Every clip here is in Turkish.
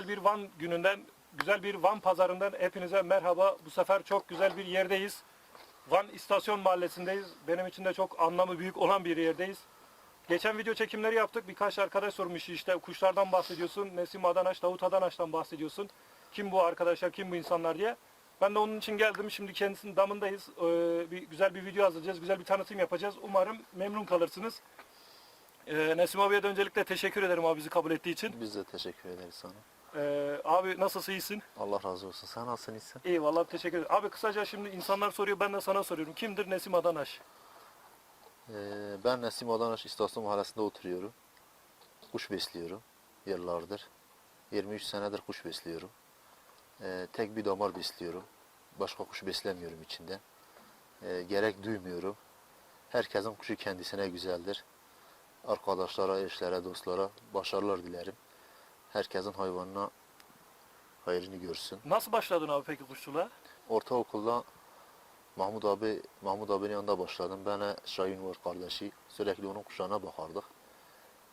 Güzel bir Van gününden, güzel bir Van pazarından hepinize merhaba. Bu sefer çok güzel bir yerdeyiz. Van İstasyon Mahallesi'ndeyiz. Benim için de çok anlamı büyük olan bir yerdeyiz. Geçen video çekimleri yaptık. Birkaç arkadaş sormuş işte kuşlardan bahsediyorsun. Nesim Adanaş, Davut Adanaş'tan bahsediyorsun. Kim bu arkadaşlar, kim bu insanlar diye. Ben de onun için geldim. Şimdi kendisinin damındayız. Ee, bir güzel bir video hazırlayacağız. Güzel bir tanıtım yapacağız. Umarım memnun kalırsınız. Ee, Nesim abiye de öncelikle teşekkür ederim abi bizi kabul ettiği için. Biz de teşekkür ederiz sana. Ee, abi nasılsın iyisin? Allah razı olsun. Sen nasılsın iyisin? Eyvallah teşekkür ederim. Abi kısaca şimdi insanlar soruyor ben de sana soruyorum. Kimdir Nesim Adanaş? Ee, ben Nesim Adanaş İstasyon Mahallesi'nde oturuyorum. Kuş besliyorum yıllardır. 23 senedir kuş besliyorum. Ee, tek bir damar besliyorum. Başka kuş beslemiyorum içinde. Ee, gerek duymuyorum. Herkesin kuşu kendisine güzeldir. Arkadaşlara, eşlere, dostlara başarılar dilerim. Herkesin hayvanına hayrını görsün. Nasıl başladın abi peki kuşçuluğa? Ortaokulda Mahmut abi Mahmut abinin yanında başladım. Ben Şahin var kardeşi. Sürekli onun kuşağına bakardık.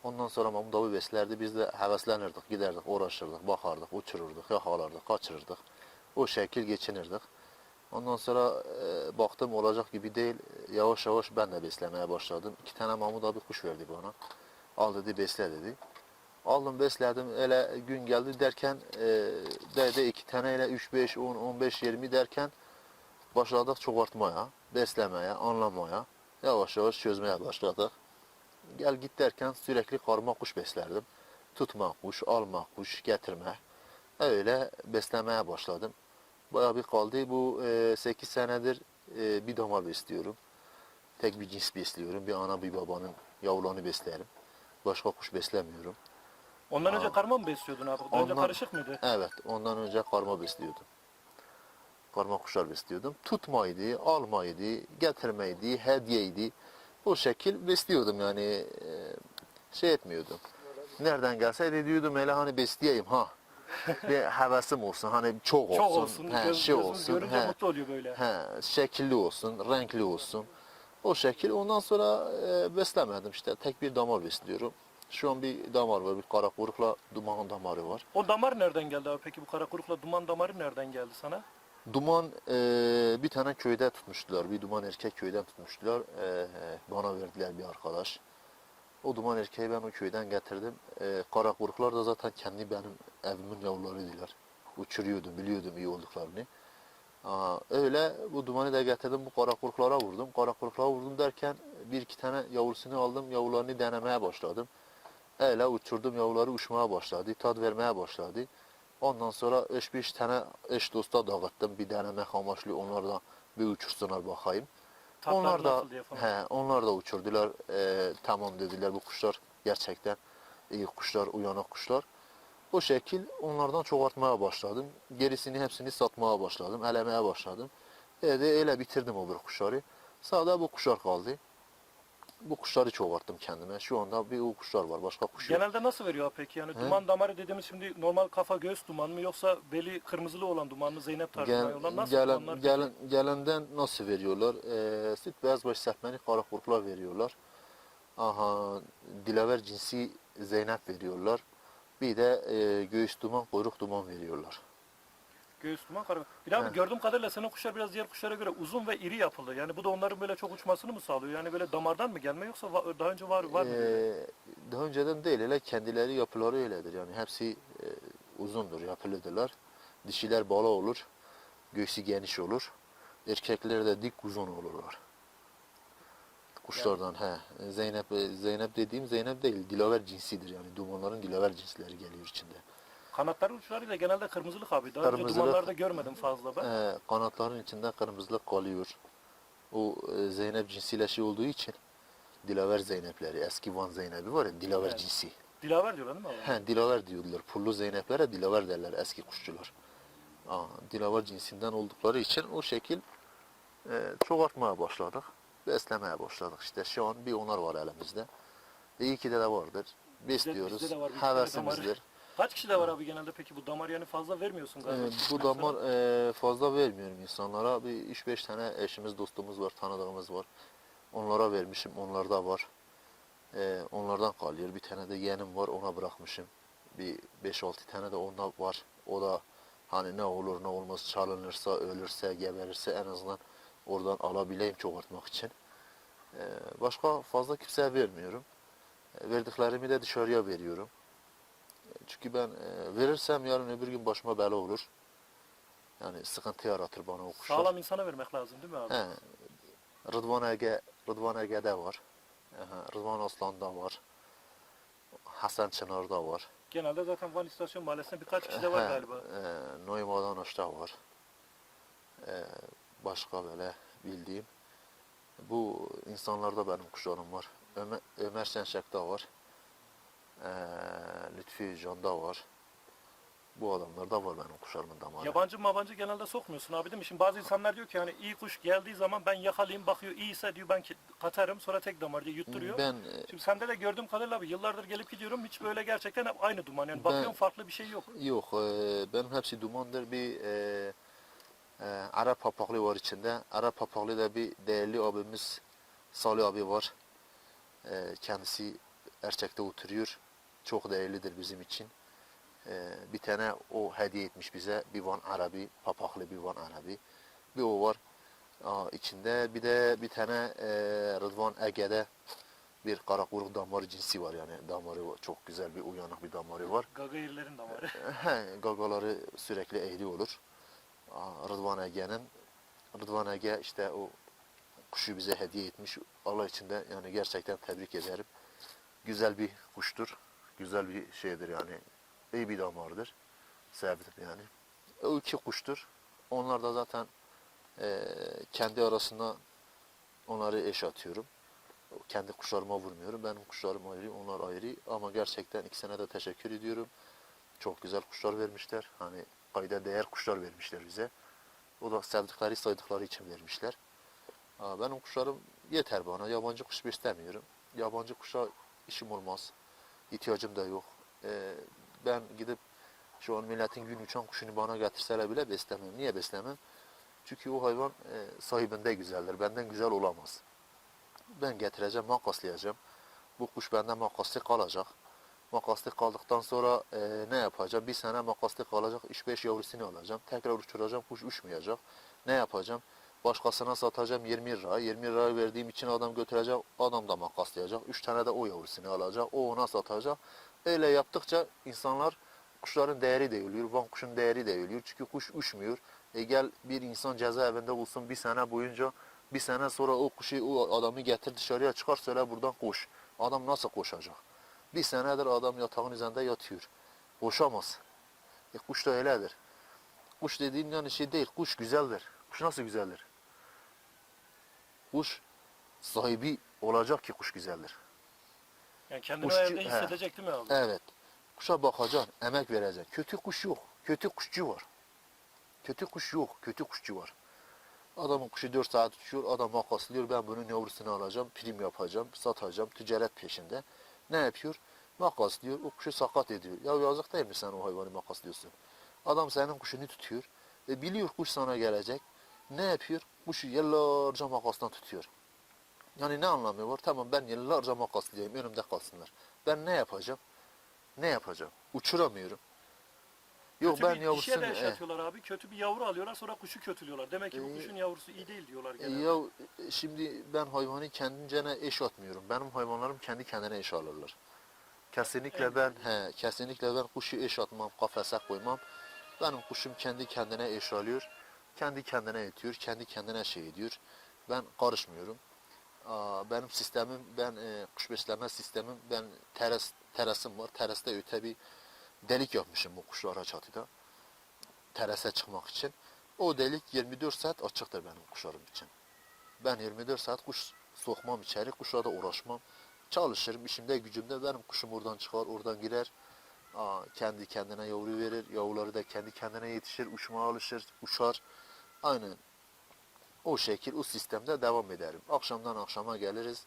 Ondan sonra Mahmut abi beslerdi. Biz de heveslenirdik, giderdik, uğraşırdık, bakardık, uçururduk, yakalardık, kaçırırdık. O şekil geçinirdik. Ondan sonra e, baktım olacak gibi değil. Yavaş yavaş ben de beslemeye başladım. İki tane Mahmut abi kuş verdi bana. Al dedi besle dedi. Aldım besledim. Öyle gün geldi derken e, de iki tane ile 3, 5, 10, 15, 20 derken başladık çoğaltmaya, beslemeye, anlamaya. Yavaş yavaş çözmeye başladık. Gel git derken sürekli karma kuş beslerdim. Tutma kuş, alma kuş, getirme. Öyle beslemeye başladım. Bayağı bir kaldı. Bu 8 senedir e, bir damar besliyorum. Tek bir cins besliyorum. Bir ana bir babanın yavrularını beslerim. Başka kuş beslemiyorum. Ondan önce karma mı besliyordun abi? Daha önce Ondan- karışık mıydı? Evet, ondan önce karma besliyordum. Karma kuşlar besliyordum. Tutmaydı, almaydı, getirmeydi, hediyeydi. O şekil besliyordum yani e, şey etmiyordum. Nereden gelseydi diyordum hele hani besleyeyim ha. bir hevesim olsun hani çok olsun. Çok olsun. he, göz, şey gözümüz olsun. görünce he. mutlu oluyor böyle. He, şekilli olsun, renkli olsun. O şekil. Ondan sonra e, beslemedim işte. Tek bir damar besliyorum. Şu an bir damar var. Bir kara kuyrukla duman damarı var. O damar nereden geldi abi peki? Bu kara kurukla duman damarı nereden geldi sana? Duman e, bir tane köyde tutmuştular. Bir duman erkek köyden tutmuştular. E, bana verdiler bir arkadaş. O duman erkeği ben o köyden getirdim. E, kara kuyruklar da zaten kendi benim evimin yavrularıydılar. Uçuruyordum, biliyordum iyi olduklarını. Aa, öyle bu dumanı da getirdim bu kara kuruklara vurdum. Kara kuruklara vurdum derken bir iki tane yavrusunu aldım. Yavrularını denemeye başladım. Öyle uçurdum yavruları uçmaya başladı. Tad vermeye başladı. Ondan sonra eş bir tane eş dosta dağıttım. Bir denemek amaçlı onlar da bir uçursunlar bakayım. Tatları onlar da he, onlar da uçurdular. Ee, tamam dediler bu kuşlar gerçekten iyi kuşlar, uyanık kuşlar. O şekil onlardan çoğaltmaya başladım. Gerisini hepsini satmaya başladım, elemeye başladım. E de öyle bitirdim o bir kuşları. Sağda bu kuşlar kaldı. Bu kuşları çoğalttım kendime. Şu anda bir o kuşlar var. Başka kuş yok. Genelde nasıl veriyor peki? Yani He? duman damarı dediğimiz şimdi normal kafa göğüs duman mı yoksa beli kırmızılı olan duman mı Zeynep tarzında olan nasıl gelen, gelen, gelenden nasıl veriyorlar? Ee, süt beyaz baş serpmeni kara kurtlar veriyorlar. Aha, dilaver cinsi Zeynep veriyorlar. Bir de e, göğüs duman, kuyruk duman veriyorlar. Göğüs duman kara. Bir He. gördüğüm kadarıyla senin kuşlar biraz diğer kuşlara göre uzun ve iri yapıldı. Yani bu da onların böyle çok uçmasını mı sağlıyor? Yani böyle damardan mı gelme yoksa va- daha önce var var mı? Ee, daha önceden değil, hele kendileri yapıları öyledir. Yani hepsi e, uzundur, yapılıdırlar. Dişiler bala olur, göğsü geniş olur. Erkekler de dik uzun olurlar. Kuşlardan he. Zeynep Zeynep dediğim Zeynep değil, dilaver cinsidir yani. Dumanların dilaver cinsleri geliyor içinde. Kanatları uçlarıyla genelde kırmızılık abi. Daha önce Kırmızılık. dumanlarda görmedim fazla ben. Ee, kanatların içinde kırmızılık kalıyor. O e, Zeynep cinsiyle şey olduğu için dilaver Zeynepleri, eski Van Zeynep'i var ya dilaver Evet. cinsi. Dilaver diyorlar değil mi abi? He, dilaver diyorlar. Pullu Zeyneplere dilaver derler eski kuşçular. Aa, dilaver cinsinden oldukları için o şekil e, çoğaltmaya başladık. Beslemeye başladık. İşte şu an bir onar var elimizde. E, iyi ki de, de vardır. Besliyoruz. bizde de var bir tane Hevesimizdir. Kaç kişi de var abi genelde peki bu damar yani fazla vermiyorsun E, galiba. bu damar e, fazla vermiyorum insanlara. Bir 3-5 tane eşimiz, dostumuz var, tanıdığımız var. Onlara vermişim, onlarda var. E, onlardan kalıyor. Bir tane de yeğenim var, ona bırakmışım. Bir 5-6 tane de onda var. O da hani ne olur ne olmaz çalınırsa, ölürse, geberirse en azından oradan alabileyim çoğaltmak için. Ee, başka fazla kimseye vermiyorum. E, Verdiklerimi de dışarıya veriyorum. Çünkü ben e, verirsem yarın öbür gün başıma bela olur. Yani sıkıntı yaratır bana o kuşlar. Sağlam insana vermek lazım değil mi abi? He, Rıdvan Ege, Rıdvan Ege'de var. Aha, Rıdvan Aslan'da var. Hasan Çınar'da var. Genelde zaten Van İstasyon Mahallesi'nde birkaç kişi de var He, galiba. E, Noymadan aşağı var. E, başka böyle bildiğim. Bu insanlarda benim kuşlarım var. Ömer, Ömer Şenşek'te var. E, Lütfi Can'da var. Bu adamlarda var benim kuşlarımın damarı. Yabancı mabancı genelde sokmuyorsun abi değil mi? Şimdi bazı insanlar diyor ki hani iyi kuş geldiği zaman ben yakalayayım bakıyor iyiyse diyor ben katarım sonra tek damar diye yutturuyor. Ben e, Şimdi sende de gördüğüm kadarıyla abi yıllardır gelip gidiyorum hiç böyle gerçekten hep aynı duman. Yani Ben- bakıyorum farklı bir şey yok. Yok, e, benim hepsi dumandır. Bir e, e, Arap papaklı var içinde. Arap papaklı da bir değerli abimiz Salih abi var. E, kendisi erçekte oturuyor. Çok değerlidir bizim için. E, bir tane o hediye etmiş bize. Bir Van Arabi, papaklı bir Van Arabi. Bir o var Aa, içinde. Bir de bir tane e, Rıdvan Ege'de bir karakuyruk damarı cinsi var yani. Damarı var. Çok güzel bir uyanık bir damarı var. Gagayirlerin damarı. He, gagaları sürekli eğri olur. Aa, Rıdvan Ege'nin Rıdvan Ege işte o kuşu bize hediye etmiş. Allah için de yani gerçekten tebrik ederim. Güzel bir kuştur. Güzel bir şeydir yani. İyi bir damardır. Sevdim yani. O iki kuştur. Onlar da zaten eee, kendi arasında onları eş atıyorum. Kendi kuşlarıma vurmuyorum. Benim kuşlarım ayrı, onlar ayrı. Ama gerçekten ikisine de teşekkür ediyorum. Çok güzel kuşlar vermişler. Hani kayda değer kuşlar vermişler bize. O da sevdikleri, saydıkları için vermişler. Benim kuşlarım yeter bana. Yabancı kuş beslemiyorum. Yabancı kuşa işim olmaz. İhtiyacım da yok. Ee, ben gidip şu an milletin gün uçan kuşunu bana getirseler bile beslemem. Niye beslemem? Çünkü o hayvan e, sahibinde güzeldir. Benden güzel olamaz. Ben getireceğim, makaslayacağım. Bu kuş benden makaslı kalacak. Makaslı kaldıktan sonra e, ne yapacağım? Bir sene makaslı kalacak, 3-5 yavrusunu alacağım. Tekrar uçuracağım, kuş uçmayacak. Ne yapacağım? Başkasına satacağım 20 lira. 20 lira verdiğim için adam götürecek, adam da makaslayacak. 3 tane de o yavrusunu alacak, o ona satacak. Öyle yaptıkça insanlar kuşların değeri de ölüyor, van kuşun değeri de ölüyor. Çünkü kuş uçmuyor. E gel bir insan cezaevinde bulsun bir sene boyunca bir sene sonra o kuşu o adamı getir dışarıya çıkar söyle buradan koş. Adam nasıl koşacak? Bir senedir adam yatağın üzerinde yatıyor. Koşamaz. E kuş da öyledir. Kuş dediğin yani şey değil. Kuş güzeldir. Kuş nasıl güzeldir? Kuş sahibi olacak ki kuş güzeldir. Yani kendini Kuşçu- evde he. hissedecek değil mi abi? Evet. Kuşa bakacaksın, emek vereceksin. Kötü kuş yok. Kötü kuşçu var. Kötü kuş yok. Kötü kuşçu var. Adamın kuşu 4 saat uçuyor, adam makaslıyor. Ben bunun yavrusunu alacağım, prim yapacağım, satacağım, ticaret peşinde. Ne yapıyor? Makaslıyor, o kuşu sakat ediyor. Ya yazık değil mi sen o hayvanı makaslıyorsun? Adam senin kuşunu tutuyor. E biliyor kuş sana gelecek. Ne yapıyor? Kuşu yıllarca makastan tutuyor. Yani ne anlamı var? Tamam ben yıllarca makaslayayım, önümde kalsınlar. Ben ne yapacağım? Ne yapacağım? Uçuramıyorum. Yok Kötü ben bir yavrusunu... dişe de eh, yaşatıyorlar abi. Kötü bir yavru alıyorlar sonra kuşu kötülüyorlar. Demek ki bu Ee, kuşun yavrusu iyi değil diyorlar E, genelde. Ya e, şimdi ben hayvanı kendicene eş atmıyorum. Benim hayvanlarım kendi kendine eş alırlar. Kesinlikle En ben he, kesinlikle ben kuşu eş atmam, kafese koymam. Benim kuşum kendi kendine eş alıyor. Kendi kendine etiyor, kendi kendine şey ediyor. Ben karışmıyorum. Benim sistemim, ben e, kuş besleme sistemim, ben teras terasım var. Terasta öte bir delik yapmışım bu kuşlara çatıda. Terase çıkmak için. O delik 24 saat açıktır benim kuşlarım için. Ben 24 saat kuş sokmam içeri, kuşla da uğraşmam. Çalışırım, işimde gücümde benim kuşum oradan çıkar, oradan girer. Aa, kendi kendine yavru verir, yavruları da kendi kendine yetişir, uçmaya alışır, uçar. Aynen o şekil, o sistemde devam ederim. Akşamdan akşama geliriz,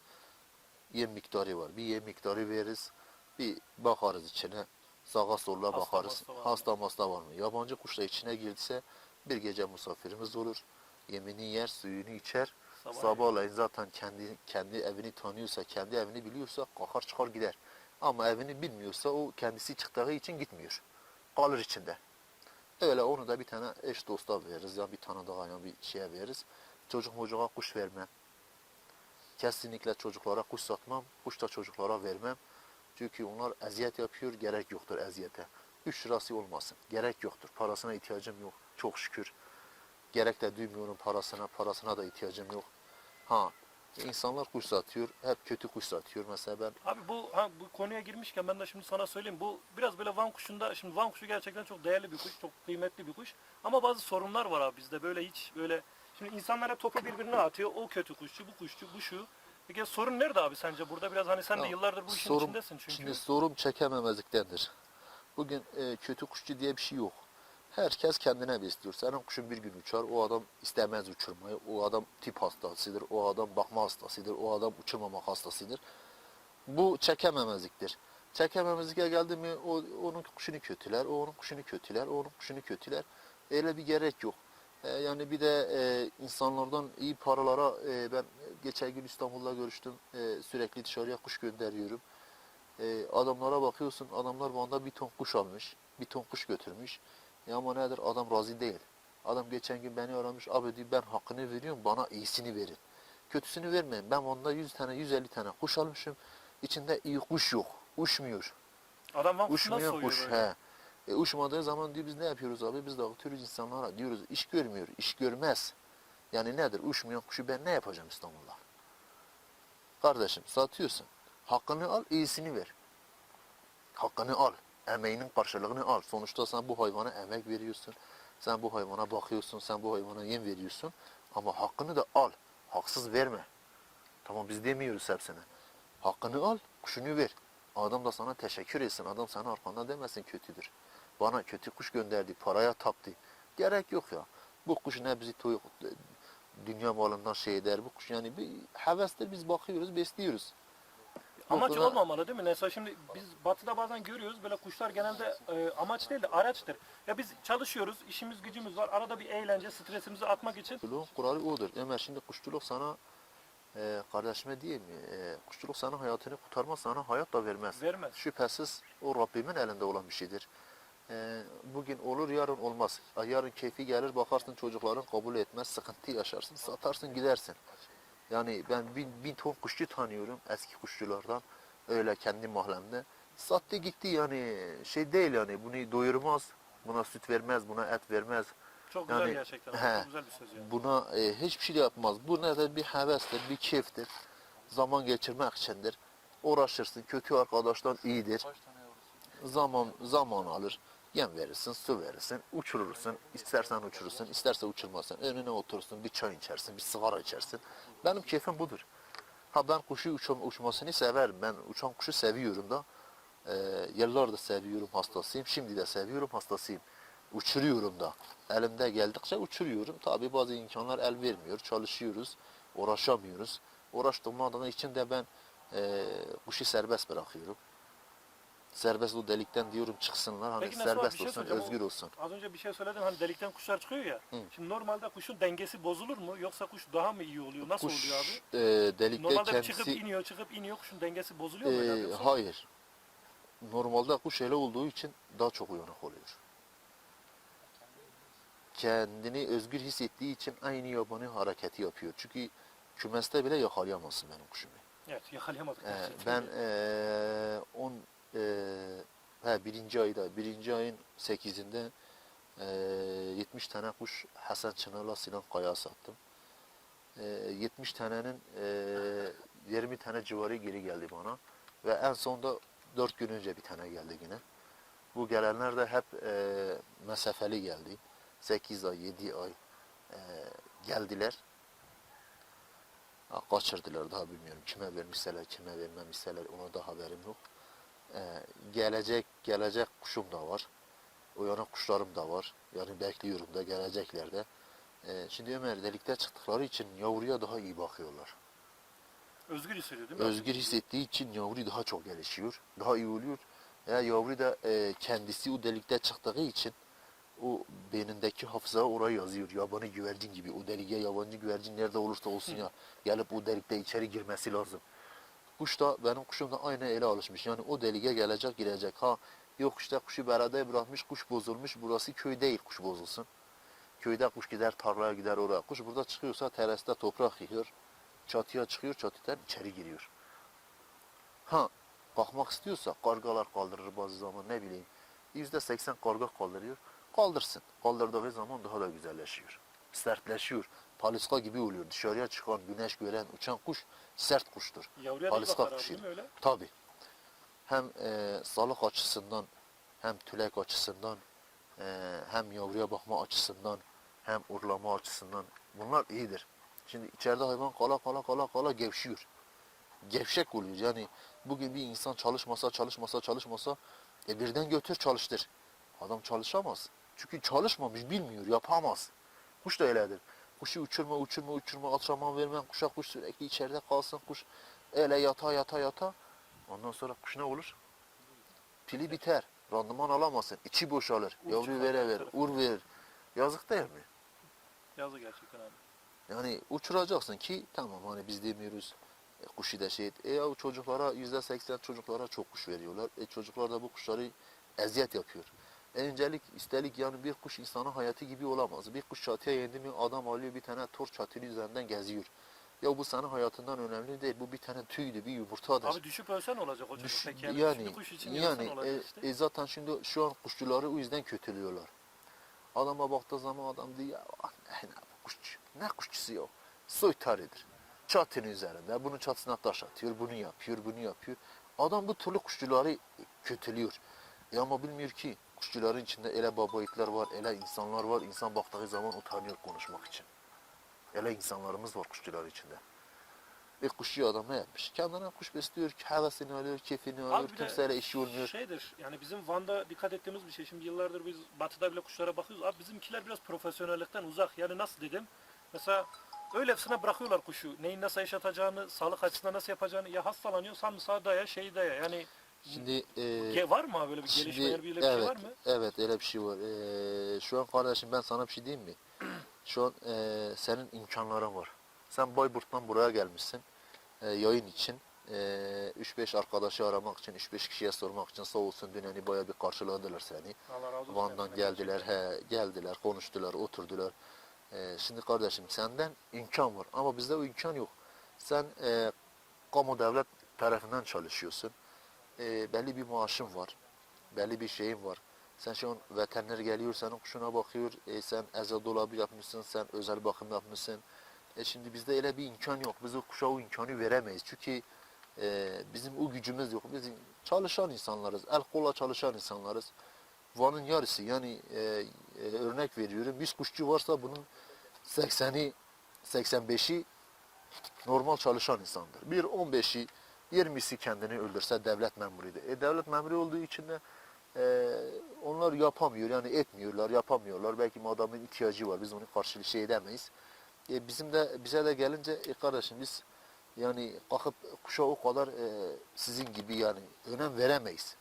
yem miktarı var. Bir yem miktarı veririz, bir bakarız içine, sağa sola bakarız. hasta var? Hasta hasta var mı? Yabancı kuş da içine girdiyse bir gece misafirimiz olur. Yemini yer, suyunu içer. Sabah Sabahleyin zaten kendi kendi evini tanıyorsa, kendi evini biliyorsa kalkar çıkar gider. Ama evini bilmiyorsa o kendisi çıktığı için gitmiyor. Kalır içinde. Öyle onu da bir tane eş dosta veririz ya bir tane daha ya bir şeye veririz. Çocuk mocuğa kuş vermem. Kesinlikle çocuklara kuş satmam. Kuş da çocuklara vermem. Çünkü onlar eziyet yapıyor. Gerek yoktur eziyete. 3 lirası olmasın. Gerek yoktur. Parasına ihtiyacım yok. Çok şükür. Gerek de duymuyorum parasına. Parasına da ihtiyacım yok. Ha insanlar kuş satıyor. Hep kötü kuş satıyor. Mesela ben Abi bu ha, bu konuya girmişken ben de şimdi sana söyleyeyim. Bu biraz böyle Van kuşunda şimdi Van kuşu gerçekten çok değerli bir kuş, çok kıymetli bir kuş. Ama bazı sorunlar var abi bizde böyle hiç böyle şimdi insanlar hep topu birbirine atıyor. O kötü kuşçu, bu kuşçu, bu şu. Peki sorun nerede abi sence burada biraz hani sen de Ya, yıllardır bu işin sorun- içindesin çünkü. Şimdi sorun çekememezliktendir. Bugün e, kötü kuşçu diye bir şey yok. Herkes kendine besliyor. Senin kuşun bir gün uçar, o adam istemez uçurmayı. O adam tip hastasıdır, o adam bakma hastasıdır, o adam uçurmamak hastasıdır. Bu çekememezliktir. Çekememezliğe geldi mi o, onun kuşunu kötüler, o onun kuşunu kötüler, o onun kuşunu kötüler. Öyle bir gerek yok. E, yani bir de e, insanlardan iyi paralara e, ben geçen gün İstanbul'da görüştüm. E, sürekli dışarıya kuş gönderiyorum. E, adamlara bakıyorsun, adamlar bana bir ton kuş almış, bir ton kuş götürmüş. Ya ama nedir? Adam razı değil. Adam geçen gün beni aramış, abi diyor ben hakkını veriyorum, bana iyisini verin. Kötüsünü vermeyin. Ben onda 100 tane, 150 tane kuş almışım. İçinde iyi kuş yok. Uçmuyor. Adam Uçmayan soğuyor kuş. böyle. He. E, uçmadığı zaman diyor biz ne yapıyoruz abi? Biz dağıtıyoruz insanlara. Diyoruz iş görmüyor, iş görmez. Yani nedir? Uçmayan kuşu ben ne yapacağım İstanbul'da? Kardeşim satıyorsun. Hakkını al, iyisini ver. Hakkını al. Emeğinin karşılığını al. Sonuçta sen bu hayvana emek veriyorsun. Sen bu hayvana bakıyorsun. Sen bu hayvana yem veriyorsun. Ama hakkını da al. Haksız verme. Tamam biz demiyoruz hepsine. Hakkını al, kuşunu ver. Adam da sana teşekkür etsin. Adam sana arkanda demesin kötüdür. Bana kötü kuş gönderdi, paraya taptı. Gerek yok ya. Bu kuş ne bizi toy, dünya malından şey eder. Bu kuş yani bir hevestir. Biz bakıyoruz, besliyoruz. Amaç Buna- olmamalı değil mi? Mesela şimdi biz batıda bazen görüyoruz böyle kuşlar genelde e, amaç değil de araçtır. Ya biz çalışıyoruz, işimiz gücümüz var. Arada bir eğlence, stresimizi atmak için kuralı odur. Ömer şimdi kuşçuluk sana e, kardeşime diyeyim mi? E, kuşçuluk sana hayatını kurtarmaz, sana hayat da vermez. vermez. Şüphesiz o Rabbimin elinde olan bir şeydir. Ee, bugün olur yarın olmaz. Yarın keyfi gelir bakarsın çocukların kabul etmez, sıkıntı yaşarsın, satarsın gidersin. Yani ben bin, bin ton kuşçu tanıyorum eski kuşçulardan. Öyle kendi mahallemde. Sattı gitti yani şey değil yani bunu doyurmaz, buna süt vermez, buna et vermez. Çok güzel Yani- gerçekten. He. Çok güzel bir söz yani. Buna e, hiçbir şey yapmaz. Bu nedir? Bir hevestir, bir keyiftir. Zaman geçirmek içindir. Uğraşırsın. Kötü arkadaştan iyidir. Zaman zaman alır. Yem verirsin, su verirsin, uçurursun. İstersen uçurursun, isterse uçurmazsın. Önüne oturursun, bir çay içersin, bir sigara içersin. Benim keyfim budur. Ha ben kuşu uçum, uçmasını severim. Ben uçan kuşu seviyorum da. Ee, yıllardır seviyorum, hastasıyım. Şimdi de seviyorum, hastasıyım. Uçuruyorum da. Elimde geldikçe uçuruyorum. Tabi bazı imkanlar el vermiyor. Çalışıyoruz, uğraşamıyoruz. Uğraştığım için de ben e, kuşu serbest bırakıyorum serbest o delikten diyorum çıksınlar hani serbest şey olsun, özgür olsun. Az önce bir şey söyledim hani delikten kuşlar çıkıyor ya. Hı. Şimdi normalde kuşun dengesi bozulur mu? Yoksa kuş daha mı iyi oluyor? Nasıl Kuş oluyor abi? e, delikte Normalde çıkıp iniyor, çıkıp iniyor. Kuşun dengesi bozuluyor mu? Ee, hayır. Normalde kuş ele olduğu için daha çok uyanık oluyor. Kendini özgür hissettiği için aynı yabani hareketi yapıyor. Çünkü kümeste bile yakalayamazsın benim kuşumu. Evet, yakalayamadık. Ee, ben ee, 10 ee, e, he, birinci ayda, birinci ayın 8'inde e, 70 tane kuş Hasan Çınar'la Sinan Kaya'ya sattım. E, 70 tanenin e, 20 tane civarı geri geldi bana. Ve en sonda 4 gün önce bir tane geldi yine. Bu gelenler de hep e, mesafeli geldi. 8 ay, 7 ay e, geldiler. Kaçırdılar daha bilmiyorum. Kime vermişseler, kime vermemişseler ona da haberim yok. Ee, gelecek gelecek kuşum da var. Uyanık kuşlarım da var. Yani bekliyorum da gelecekler de. Ee, şimdi Ömer delikte çıktıkları için yavruya daha iyi bakıyorlar. Özgür hissediyor değil mi? Özgür hissettiği için yavru daha çok gelişiyor. Daha iyi oluyor. Ya yavru da e, kendisi o delikte çıktığı için o beynindeki hafıza oraya yazıyor. Yabani güvercin gibi. O deliğe yabancı güvercin nerede olursa olsun ya gelip o delikte içeri girmesi lazım. Kuş da benim kuşum da aynı ele alışmış. Yani o delike gelecek girecek. Ha yok işte kuşu beradaya bırakmış kuş bozulmuş. Burası köy değil kuş bozulsun. Köyde kuş gider tarlaya gider oraya. Kuş burada çıkıyorsa tereste toprak yıkıyor. Çatıya çıkıyor çatıdan içeri giriyor. Ha kalkmak istiyorsa kargalar kaldırır bazı zaman ne bileyim. Yüzde seksen karga kaldırıyor. Kaldırsın. Kaldırdığı zaman daha da güzelleşiyor. Sertleşiyor. Paliska gibi oluyor. Dışarıya çıkan, güneş gören, uçan kuş sert kuştur. Yavruya Paliska kuşu. Tabi. Hem e, sağlık açısından, hem tülek açısından, e, hem yavruya bakma açısından, hem urlama açısından bunlar iyidir. Şimdi içeride hayvan kala kala kala kala gevşiyor. Gevşek oluyor. Yani bugün bir insan çalışmasa çalışmasa çalışmasa e birden götür çalıştır. Adam çalışamaz. Çünkü çalışmamış, bilmiyor, yapamaz. Kuş da öyledir. Kuşu uçurma, uçurma, uçurma, antrenman vermeyen kuşa kuş sürekli içeride kalsın. Kuş öyle yata yata yata. Ondan sonra kuş ne olur? Pili biter. Randıman alamazsın. içi boşalır. Ur Yavru çıkar vere ver, ur verir. Yazık değil mi? Yazı gerçekten abi. Yani uçuracaksın ki tamam hani biz demiyoruz e, kuşu da şey et. E ya çocuklara yüzde seksen çocuklara çok kuş veriyorlar. E çocuklar da bu kuşları eziyet yapıyor. Öncelik üstelik yani bir kuş insanın hayatı gibi olamaz. Bir kuş çatıya yendi mi adam alıyor bir tane tor çatının üzerinden geziyor. Ya bu senin hayatından önemli değil. Bu bir tane tüydü, bir yumurtadır. Abi düşüp ölsen olacak çocuk Düş- peki yani. yani kuş için yani e, işte. e, zaten şimdi şu an kuşçuları o yüzden kötülüyorlar. Adama baktığı zaman adam diyor ya ah, ne, ne kuşçu, ne kuşçusu ya, soytarıdır. Çatının üzerinde, bunun çatısına taş atıyor, bunu yapıyor, bunu yapıyor. Adam bu türlü kuşçuları kötülüyor. E ama bilmiyor ki kuşçuların içinde ele babayitler var, ele insanlar var. İnsan baktığı zaman utanıyor konuşmak için. Ele insanlarımız var kuşçular içinde. E kuşçu adam ne yapmış? Kendine kuş besliyor, hevesini alıyor, keyfini alıyor, kimseyle işi olmuyor. Şeydir yani bizim Van'da dikkat ettiğimiz bir şey. Şimdi yıllardır biz batıda bile kuşlara bakıyoruz. Abi bizimkiler biraz profesyonellikten uzak. Yani nasıl dedim? Mesela öylesine bırakıyorlar kuşu. Neyin nasıl yaşatacağını, sağlık açısından nasıl yapacağını. Ya hastalanıyor sarımsağı daya, şeyi daya. Yani Şimdi e, var mı böyle bir gelişme Şimdi, bir evet, şey var mı? Evet öyle bir şey var. Ee, şu an kardeşim ben sana bir şey diyeyim mi? Şu an e, senin imkanların var. Sen Bayburt'tan buraya gelmişsin e, yayın için. E, 3-5 arkadaşı aramak için, 3-5 kişiye sormak için sağ olsun dün hani bayağı bir karşıladılar seni. Van'dan geldiler, he, geldiler, konuştular, oturdular. Ee, şimdi kardeşim senden imkan var ama bizde o imkan yok. Sen e, kamu devlet tarafından çalışıyorsun. E, belli bir maaşın var, belli bir şeyin var. Sen şu veteriner geliyor, senin kuşuna bakıyor, e, sen eze dolabı yapmışsın, sen özel bakım yapmışsın. E şimdi bizde öyle bir imkan yok. Biz o kuşa o imkanı veremeyiz. Çünkü e, bizim o gücümüz yok. Biz çalışan insanlarız, el kola çalışan insanlarız. Van'ın yarısı yani e, e, örnek veriyorum 100 kuşçu varsa bunun 80'i 85'i normal çalışan insandır. Bir 15'i 20'si kendini öldürse devlet memuruydu. E, devlet memuru olduğu için de e, onlar yapamıyor yani etmiyorlar yapamıyorlar. Belki adamın ihtiyacı var biz onu karşılığı şey edemeyiz. E, bizim de bize de gelince e, kardeşim biz yani kalkıp kuşa o kadar e, sizin gibi yani önem veremeyiz.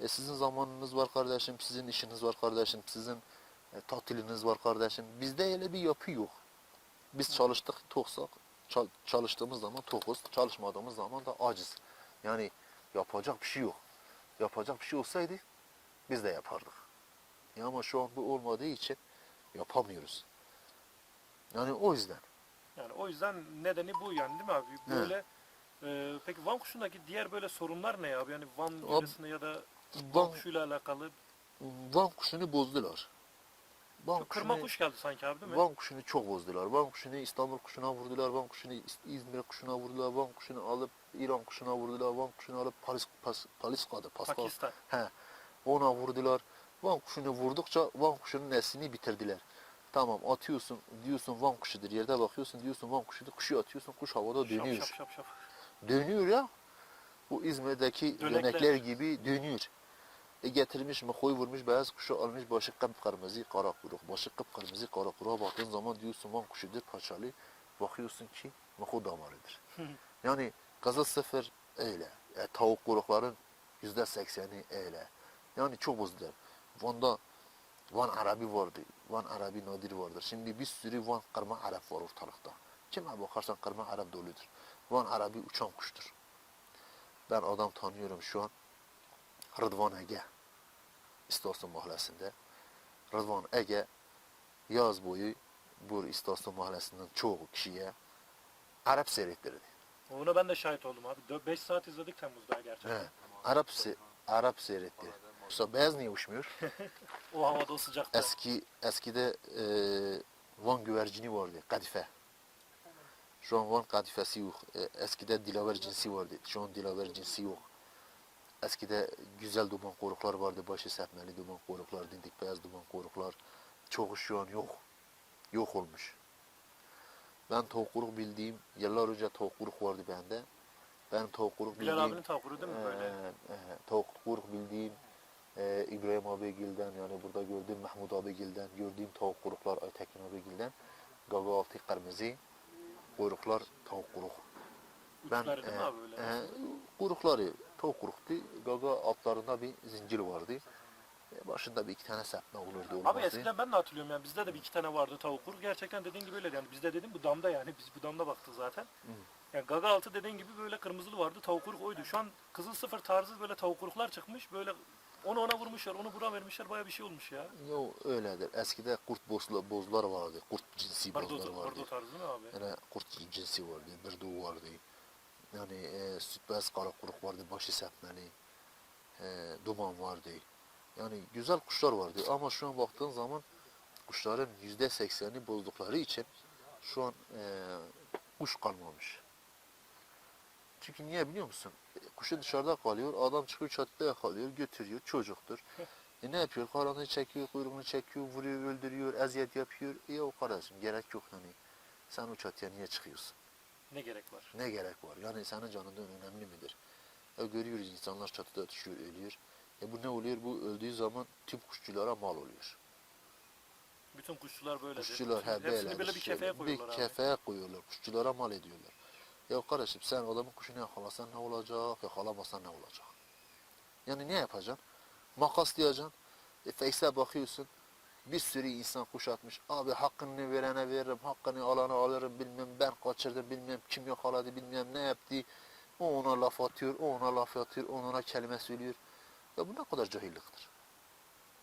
E sizin zamanınız var kardeşim, sizin işiniz var kardeşim, sizin e, tatiliniz var kardeşim. Bizde öyle bir yapı yok. Biz çalıştık toksak, çalıştığımız zaman tokuz, çalışmadığımız zaman da aciz. Yani yapacak bir şey yok. Yapacak bir şey olsaydı biz de yapardık. Ya ama şu an bu olmadığı için yapamıyoruz. Yani o yüzden. Yani o yüzden nedeni bu yani değil mi abi? Böyle e, peki Van kuşundaki diğer böyle sorunlar ne abi? Yani Van yöresinde ya da Van Van, kuşuyla alakalı Van kuşunu bozdular. Van Çok kırma kuş geldi sanki abi değil mi? Van kuşunu çok bozdular. Van kuşunu İstanbul kuşuna vurdular. Van kuşunu İz- İzmir kuşuna vurdular. Van kuşunu alıp İran kuşuna vurdular. Van kuşunu alıp Paris, Pas, Paliska'da, Pascal. Pakistan. He, ona vurdular. Van kuşunu vurdukça Van kuşunun neslini bitirdiler. Tamam atıyorsun diyorsun Van kuşudur. Yerde bakıyorsun diyorsun Van kuşudur. Kuşu atıyorsun kuş havada dönüyor. Şap şap şap şap. Dönüyor ya. Bu İzmir'deki Dönekler. dönekler gibi dönüyor. E getirmiş mi koy vurmuş beyaz kuşu almış başı kıpkırmızı kara kuyruk. Başı kıpkırmızı kara kuyruğa baktığın zaman diyorsun van kuşudur parçalı. Bakıyorsun ki maho damarıdır. yani gaza sıfır öyle. E, tavuk kuyrukların yüzde sekseni öyle. Yani çok bozdular. Van'da Van Arabi vardı. Van Arabi nadir vardır. Şimdi bir sürü Van kırma Arap var ortalıkta. Kime bakarsan kırma Arap doludur. Van Arabi uçan kuştur. Ben adam tanıyorum şu an. Rıdvan Ege. İstasyon mahallesinde. Rıdvan Ege yaz boyu bu istasyon mahallesinden çoğu kişiye Arap seyrettirdi. Ona ben de şahit oldum abi. 5 saat izledik Temmuz'da gerçekten. He. Arap se Arap seyretti. Yoksa beyaz niye uçmuyor? O havada o sıcakta. Eski eskide e, Van güvercini vardı, kadife. Şu an Van kadifesi yok. E, eskide dilaver cinsi vardı. Şu an dilaver cinsi yok. Eskide güzel duman koruklar vardı. Başı serpmeli duman koruklar, dindik beyaz duman koruklar. Çoğu şu an yok. Yok olmuş. Ben tavuk bildiğim, yıllar önce tavuk vardı bende. Ben tavuk kuruk Bilal bildiğim, abinin tavukuru değil mi böyle? ee, e, tavuk bildiğim e, İbrahim abigilden yani burada gördüğüm Mahmud abigilden gördüğüm tavuk kuruklar Aytekin abigilden gaga altı kırmızı kuyruklar tavuk kuruk. Uçları değil mi abi böyle? e, kuyrukları tavuk kuruktu. Gaga altlarında bir zincir vardı. E, başında bir iki tane sepme olurdu olmazdı. Abi eskiden ben de hatırlıyorum yani bizde de bir iki tane vardı tavuk kuru. Gerçekten dediğin gibi öyleydi yani bizde dedim bu damda yani biz bu damda baktık zaten. Yani gaga altı dediğin gibi böyle kırmızılı vardı tavuk kuruk oydu. Şu an kızıl sıfır tarzı böyle tavuk kuruklar çıkmış böyle onu ona vurmuşlar onu buna vermişler baya bir şey olmuş ya. Yo öyledir. Eskide kurt bozla, bozlar vardı. Kurt cinsi bozlar Bardo, vardı. bardo tarzı mi abi? Yani kurt cinsi vardı, birdu vardı. Yani e, süt beyaz kara kuruk vardı, başı sepmeli. E, duman vardı. Yani güzel kuşlar vardı ama şu an baktığın zaman kuşların yüzde sekseni bozdukları için şu an e, kuş kalmamış. Çünkü niye biliyor musun? Kuşu dışarıda kalıyor, adam çıkıyor çatıda yakalıyor, götürüyor, çocuktur. E ne yapıyor? Karanlığı çekiyor, kuyruğunu çekiyor, vuruyor, öldürüyor, eziyet yapıyor. E o kardeşim gerek yok yani. Sen o çatıya niye çıkıyorsun? Ne gerek var? Ne gerek var? Yani senin canından önemli midir? Ya görüyoruz insanlar çatıda düşüyor, ölüyor. E bu ne oluyor? Bu öldüğü zaman tüm kuşçulara mal oluyor. Bütün kuşçular böyle. Kuşçular he Hepsini böyle böyle bir kefeye koyuyorlar Bir abi. kefeye koyuyorlar. Kuşçulara mal ediyorlar. Ya kardeşim sen adamın kuşunu yakalasan ne olacak? Yakalamasan ne olacak? Yani ne yapacaksın? Makaslayacaksın. E, Face'e bakıyorsun. Bir sürü insan kuş atmış. Abi hakkını verene veririm, hakkını alana alırım, bilmem ben kaçırdım, bilmem kim yakaladı, bilmem ne yaptı. O ona laf atıyor, o ona laf atıyor, o ona kelime söylüyor. Ya bu ne kadar cahilliktir.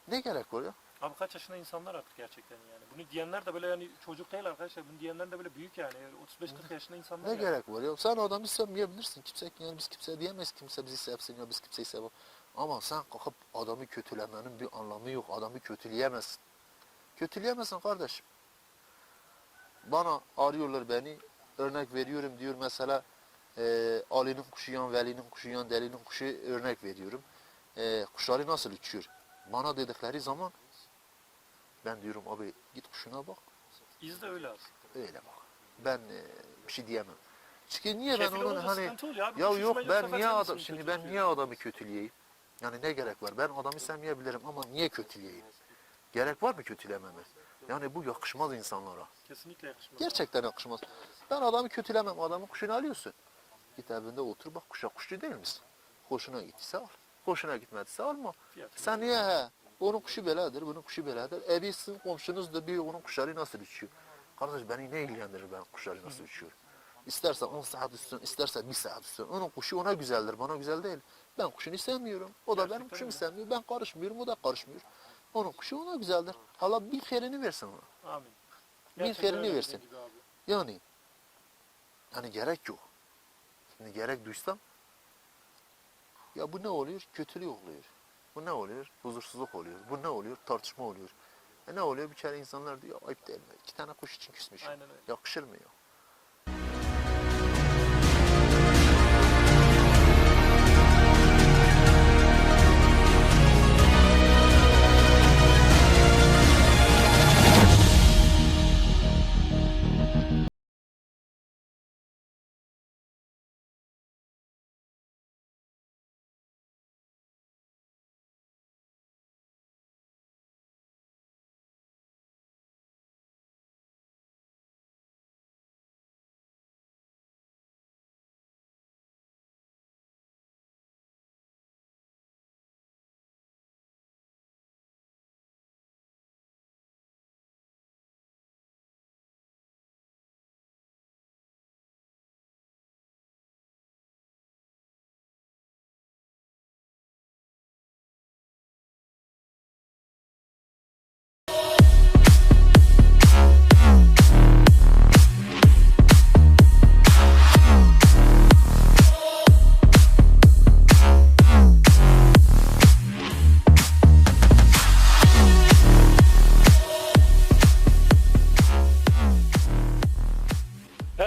Ne gerek var ya? Abi kaç yaşında insanlar artık gerçekten yani. Bunu diyenler de böyle yani çocuk değil arkadaşlar. Bunu diyenler de böyle büyük yani. 35-40 yaşında insanlar Ne yani. gerek var ya? Sen adamı sevmeyebilirsin. Kimse yani biz kimse diyemeyiz kimse bizi sevsin ya biz kimseyi sevmem. Ama sen kalkıp adamı kötülemenin bir anlamı yok. Adamı kötüleyemezsin. Kötüleyemezsin kardeşim. Bana arıyorlar beni. Örnek veriyorum diyor mesela e, Ali'nin kuşu yan, Veli'nin kuşu yan, Deli'nin kuşu örnek veriyorum. E, kuşları nasıl uçuyor? Bana dedikleri zaman ben diyorum abi git kuşuna bak. İz de öyle aslında. Öyle bak. Ben e, bir şey diyemem. Çünkü niye ben Kefil onun hani sıkıntı oluyor abi. ya yok ben niye adam şimdi ben niye adamı kötüleyeyim? Yani ne gerek var? Ben adamı sevmeyebilirim ama niye kötüleyeyim? Gerek var mı kötülememe? Yani bu yakışmaz insanlara. Kesinlikle yakışmaz. Gerçekten yakışmaz. Ben adamı kötülemem. Adamın kuşunu alıyorsun. Git evinde otur bak kuşa kuşçu değil misin? Hoşuna gittiyse al. Hoşuna gitmediyse alma. Fiyatı. Sen niye he? Onun kuşu beladır, bunun kuşu beladır. E biz sizin komşunuz da diyor onun kuşları nasıl uçuyor? Kardeş beni ne ilgilendirir ben kuşları nasıl uçuyor? İsterse 10 saat uçsun, isterse 1 saat uçsun. Onun kuşu ona güzeldir, bana güzel değil. Ben kuşunu sevmiyorum. O da benim Gerçekten kuşumu öyle. sevmiyor. Ben karışmıyorum, o da karışmıyor. Onun kuşu ona güzeldir. Allah bir herini versin ona. Amin. Ferini öyle versin. Yani hani gerek yok. Şimdi gerek duysam ya bu ne oluyor? Kötülük oluyor. Bu ne oluyor? Huzursuzluk oluyor. Bu ne oluyor? Tartışma oluyor. E ne oluyor? Bir kere insanlar diyor ayıp değil mi? İki tane kuş için küsmüş. Aynen öyle. Yakışır mı ya?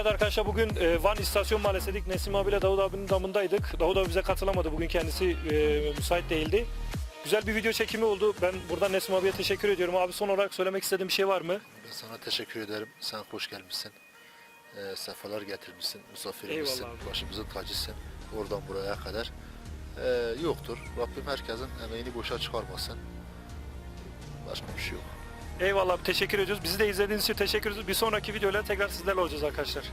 Arkadaşlar bugün e, Van İstasyon Mahallesi'ndedik. Nesim abiyle Davut abinin damındaydık. Davut abi bize katılamadı. Bugün kendisi e, müsait değildi. Güzel bir video çekimi oldu. Ben buradan Nesim abiye teşekkür ediyorum. Abi son olarak söylemek istediğim bir şey var mı? Ben sana teşekkür ederim. Sen hoş gelmişsin. Ee, sefalar getirmişsin. Misafirimizsin. Başımızın tacısın. Oradan buraya kadar. Ee, yoktur. Rabbim herkesin emeğini boşa çıkarmasın. Başka bir şey yok. Eyvallah teşekkür ediyoruz. Bizi de izlediğiniz için teşekkür ediyoruz. Bir sonraki videoyla tekrar sizlerle olacağız arkadaşlar.